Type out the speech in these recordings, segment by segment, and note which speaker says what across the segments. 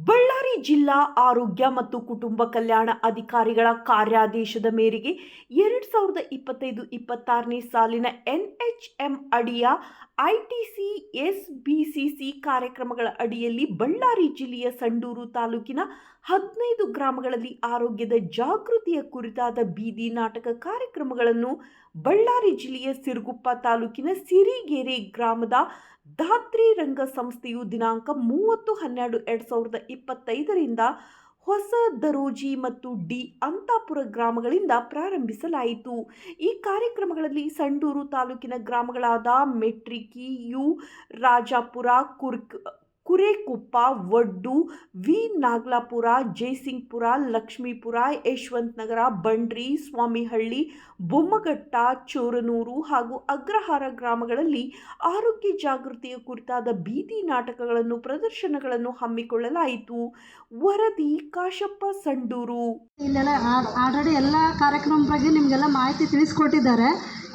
Speaker 1: ಬಳ್ಳಾರಿ ಜಿಲ್ಲಾ ಆರೋಗ್ಯ ಮತ್ತು ಕುಟುಂಬ ಕಲ್ಯಾಣ ಅಧಿಕಾರಿಗಳ ಕಾರ್ಯಾದೇಶದ ಮೇರೆಗೆ ಎರಡು ಸಾವಿರದ ಇಪ್ಪತ್ತೈದು ಇಪ್ಪತ್ತಾರನೇ ಸಾಲಿನ ಎನ್ಎಚ್ಎಂ ಅಡಿಯ ಐಟಿಸಿ ಎಸ್ಬಿಸಿಸಿ ಕಾರ್ಯಕ್ರಮಗಳ ಅಡಿಯಲ್ಲಿ ಬಳ್ಳಾರಿ ಜಿಲ್ಲೆಯ ಸಂಡೂರು ತಾಲೂಕಿನ ಹದಿನೈದು ಗ್ರಾಮಗಳಲ್ಲಿ ಆರೋಗ್ಯದ ಜಾಗೃತಿಯ ಕುರಿತಾದ ಬೀದಿ ನಾಟಕ ಕಾರ್ಯಕ್ರಮಗಳನ್ನು ಬಳ್ಳಾರಿ ಜಿಲ್ಲೆಯ ಸಿರುಗುಪ್ಪ ತಾಲೂಕಿನ ಸಿರಿಗೆರೆ ಗ್ರಾಮದ ಧಾತ್ರಿ ರಂಗ ಸಂಸ್ಥೆಯು ದಿನಾಂಕ ಮೂವತ್ತು ಹನ್ನೆರಡು ಎರಡು ಸಾವಿರದ ಇಪ್ಪತ್ತೈದರಿಂದ ಹೊಸ ದರೋಜಿ ಮತ್ತು ಡಿ ಅಂತಾಪುರ ಗ್ರಾಮಗಳಿಂದ ಪ್ರಾರಂಭಿಸಲಾಯಿತು. ಈ ಕಾರ್ಯಕ್ರಮಗಳಲ್ಲಿ ಸಂಡೂರು ತಾಲೂಕಿನ ಗ್ರಾಮಗಳಾದ ಮೆಟ್ರಿಕಿ, ಯು ರಾಜಾಪುರ, ಕುರ್ಕ್ ಕುರೇಕೊಪ್ಪ ಒಡ್ಡು ವಿ. ನಾಗ್ಲಾಪುರ ಜಯಸಿಂಗ್ಪುರ ಲಕ್ಷ್ಮೀಪುರ ಯಶವಂತ ನಗರ ಬಂಡ್ರಿ, ಸ್ವಾಮಿಹಳ್ಳಿ, ಬೊಮ್ಮಘಟ್ಟ, ಚೋರನೂರು ಹಾಗೂ ಅಗ್ರಹಾರ ಗ್ರಾಮಗಳಲ್ಲಿ ಆರೋಗ್ಯ ಜಾಗೃತಿಯ ಕುರಿತಾದ ಬೀದಿ ನಾಟಕಗಳನ್ನು, ಪ್ರದರ್ಶನಗಳನ್ನು ಹಮ್ಮಿಕೊಳ್ಳಲಾಯಿತು. ವರದಿ, ಕಾಶಪ್ಪ, ಸಂಡೂರು.
Speaker 2: ಇಲ್ಲೆಲ್ಲ ಆಲ್ರೆಡಿ ಎಲ್ಲ ಕಾರ್ಯಕ್ರಮ ಬಗ್ಗೆ ನಿಮಗೆಲ್ಲ ಮಾಹಿತಿ ತಿಳಿಸ್ಕೊಟ್ಟಿದ್ದಾರೆ.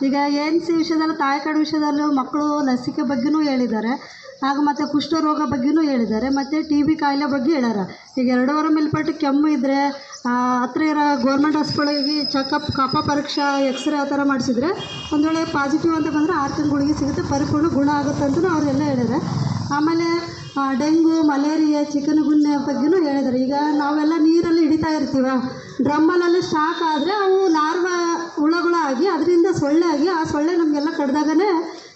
Speaker 2: ಈಗ ಎನ್ ಸಿ ವಿಷಯದಲ್ಲೂ, ತಾಯ್ಕಾಡು ವಿಷಯದಲ್ಲೂ ಮಕ್ಕಳು ಲಸಿಕೆ ಬಗ್ಗೆನೂ ಹೇಳಿದ್ದಾರೆ. ಹಾಗೂ ಮತ್ತು ಕುಷ್ಠರೋಗ ಬಗ್ಗೆನೂ ಹೇಳಿದ್ದಾರೆ. ಮತ್ತು ಟಿ ಬಿ ಕಾಯಿಲೆ ಬಗ್ಗೆ ಹೇಳಾರ. ಈಗ ಎರಡೂವರೆ ಮೇಲ್ಪಟ್ಟು ಕೆಮ್ಮು ಇದ್ದರೆ ಹತ್ರ ಇರೋ ಗೌರ್ಮೆಂಟ್ ಹಾಸ್ಪಿಟ್ಲಿಗೆ ಚೆಕಪ್ ಕಫ ಪರೀಕ್ಷೆ ಎಕ್ಸ್ರೇ ಆ ಥರ ಮಾಡಿಸಿದ್ರೆ ಒಂದು ಪಾಸಿಟಿವ್ ಅಂತ ಬಂದರೆ ಆರು ತಿಂಗಳಿಗೆ ಸಿಗುತ್ತೆ. ಪರಿಪೂರ್ಣ ಗುಣ ಆಗುತ್ತೆ ಅಂತಲೂ ಅವರೆಲ್ಲ ಹೇಳಿದ್ದಾರೆ. ಆಮೇಲೆ ಡೆಂಗು, ಮಲೇರಿಯಾ ಚಿಕನ್ ಗುನ್ನೆ ಬಗ್ಗೆನೂ ಹೇಳಿದ್ದಾರೆ. ಈಗ ನಾವೆಲ್ಲ ನೀರಲ್ಲಿ ಹಿಡಿತಾ ಇರ್ತೀವ ಡ್ರಮ್ಮಲ್ಲೆಲ್ಲ ಸ್ಟಾಕ್ ಆದರೆ ಅವು ಲಾರ್ವ ಹುಳಗಳಾಗಿ, ಅದರಿಂದ ಸೊಳ್ಳೆ ಆಗಿ, ಆ ಸೊಳ್ಳೆ ನಮಗೆಲ್ಲ ಕಡ್ದಾಗನೇ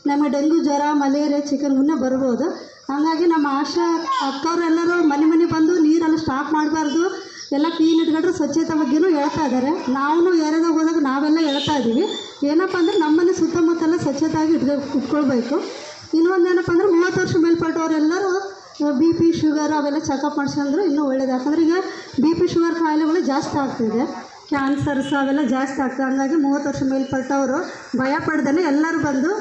Speaker 2: ನಮಗೆ ಡೆಂಗು ಜ್ವರ, ಮಲೇರಿಯಾ, ಚಿಕನ್ ಗುನ್ನೆ ಬರ್ಬೋದು. ಹಾಗಾಗಿ ನಮ್ಮ ಆಶಾ ಅಕ್ಕವರೆಲ್ಲರೂ ಮನೆ ಮನೆ ಬಂದು ನೀರೆಲ್ಲ ಸ್ಟಾಕ್ ಮಾಡಬಾರ್ದು. ಎಲ್ಲ ಕ್ಲೀನ್ ಇಟ್ಕೊಂಡ್ರೆ ಸ್ವಚ್ಛತೆ ಬಗ್ಗೆನೂ ಹೇಳ್ತಾ ಇದ್ದಾರೆ. ನಾವು ಏರಿಯಾದಾಗ ಹೋದಾಗ ನಾವೆಲ್ಲ ಹೇಳ್ತಾ ಇದ್ದೀವಿ. ಏನಪ್ಪ ಅಂದರೆ ನಮ್ಮನೆ ಸುತ್ತಮುತ್ತಲ ಸ್ವಚ್ಛತೆಯಾಗಿ ಇಟ್ಕೊ ಇಟ್ಕೊಳ್ಬೇಕು. ಇನ್ನೊಂದು ಏನಪ್ಪ ಅಂದರೆ ಮೂವತ್ತು ವರ್ಷ ಮೇಲ್ಪಟ್ಟವರೆಲ್ಲರೂ ಬಿ ಪಿ ಶುಗರ್ ಅವೆಲ್ಲ ಚೆಕಪ್ ಮಾಡಿಸ್ಕೊಂಡ್ರೆ ಇನ್ನೂ ಒಳ್ಳೇದು. ಯಾಕಂದ್ರೆ ಈಗ ಬಿ ಪಿ ಶುಗರ್ ಕಾಯಿಲೆಗಳು ಜಾಸ್ತಿ ಆಗ್ತಿದೆ ಕ್ಯಾನ್ಸರ್ಸ್ ಅವೆಲ್ಲ ಜಾಸ್ತಿ ಆಗ್ತದೆ ಹಂಗಾಗಿ ಮೂವತ್ತು ವರ್ಷ ಮೇಲ್ಪಟ್ಟವರು ಭಯ ಪಡ್ದೇ ಎಲ್ಲರೂ ಬಂದು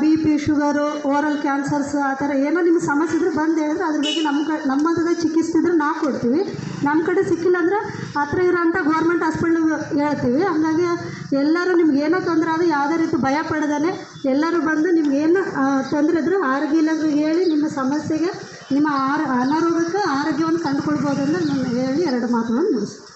Speaker 2: B P sugar oral cancers ಆ ಥರ ಏನೋ ನಿಮ್ಗೆ ಸಮಸ್ಯೆ ಇದ್ರೆ ಬಂದು ಹೇಳಿದ್ರೆ ಅದ್ರ ಬಗ್ಗೆ ನಮ್ಮ ಕ, ನಮ್ಮ ಚಿಕಿತ್ಸೆ ಇದ್ರೆ ನಾವು ಕೊಡ್ತೀವಿ. ನಮ್ಮ ಕಡೆ ಸಿಕ್ಕಿಲ್ಲ ಅಂದ್ರೆ ಹತ್ರ ಇರೋಂಥ ಗೌರ್ಮೆಂಟ್ ಹಾಸ್ಪಿಟ್ಲಿಗೆ ಹೇಳ್ತೀವಿ. ಹಂಗಾಗಿ ಎಲ್ಲರೂ ನಿಮ್ಗೆ ಏನೋ ತೊಂದರೆ ಆದರೆ ಯಾವುದೇ ರೀತಿ ಭಯ ಪಡ್ದೇ ಎಲ್ಲರೂ ಬಂದು ನಿಮ್ಗೆ ಏನು ತೊಂದರೆ ಇದ್ದರೂ ಆರೋಗ್ಯ ಇಲಾಖೆಗೆ ಹೇಳಿ ನಿಮ್ಮ ಸಮಸ್ಯೆಗೆ ನಿಮ್ಮ ಆರ, ಅನಾರೋಗ್ಯಕ್ಕೆ ಆರೋಗ್ಯವನ್ನು ಕಂಡುಕೊಳ್ಬೋದು ಅಂತ ನಾನು ಹೇಳಿ ಎರಡು ಮಾತುಗಳನ್ನು ಮುಗಿಸ್ತೀನಿ.